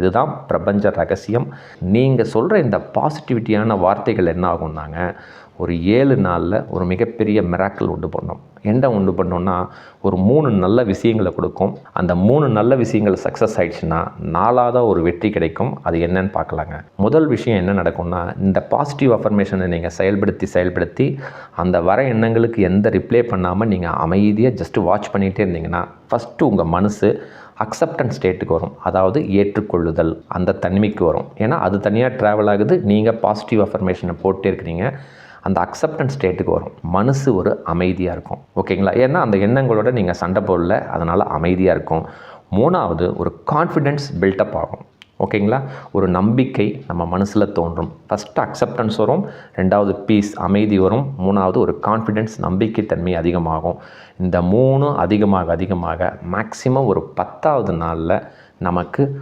இதுதான் பிரபஞ்ச ரகசியம். நீங்கள் சொல்கிற இந்த பாசிட்டிவிட்டியான வார்த்தைகள் என்ன ஆகும்னாங்க? ஒரு ஏழு நாளில் ஒரு மிகப்பெரிய மிராக்கிள் உண்டு பண்ணோம். என்ன உண்டு பண்ணோன்னா ஒரு மூணு நல்ல விஷயங்களை கொடுக்கும். அந்த மூணு நல்ல விஷயங்கள் சக்ஸஸ் ஆயிடுச்சுன்னா நாலாவதாக ஒரு வெற்றி கிடைக்கும். அது என்னன்னு பார்க்கலாங்க. முதல் விஷயம் என்ன நடக்கும்னா இந்த பாசிட்டிவ் அஃபர்மேஷனை நீங்கள் செயல்படுத்தி செயல்படுத்தி அந்த வர எண்ணங்களுக்கு எந்த ரிப்ளை பண்ணாமல் நீங்கள் அமைதியாக ஜஸ்ட் வாட்ச் பண்ணிகிட்டே இருந்தீங்கன்னா ஃபஸ்ட்டு உங்கள் மனசு அக்செப்டன்ஸ் ஸ்டேட்டுக்கு வரும். அதாவது ஏற்றுக்கொள்ளுதல் அந்த தன்மைக்கு வரும். ஏன்னா அது தனியாக ட்ராவல் ஆகுது. நீங்கள் பாசிட்டிவ் அஃபர்மேஷனை போட்டே இருக்கிறீங்க. அந்த அக்செப்டன்ஸ் ஸ்டேட்டுக்கு வரும். மனசு ஒரு அமைதியாக இருக்கும். ஓகேங்களா? ஏன்னா அந்த எண்ணங்களோட நீங்கள் சண்டை போடல அதனால் அமைதியாக இருக்கும். மூணாவது ஒரு கான்ஃபிடென்ஸ் பில்டப் ஆகும். ஓகேங்களா? ஒரு நம்பிக்கை நம்ம மனசில் தோன்றும். ஃபஸ்ட்டு அக்செப்டன்ஸ் வரும். ரெண்டாவது பீஸ் அமைதி வரும். மூணாவது ஒரு கான்ஃபிடென்ஸ் நம்பிக்கைத்தன்மை அதிகமாகும். இந்த மூணும் அதிகமாக அதிகமாக மேக்சிமம் ஒரு பத்தாவது நாளில் நமக்கு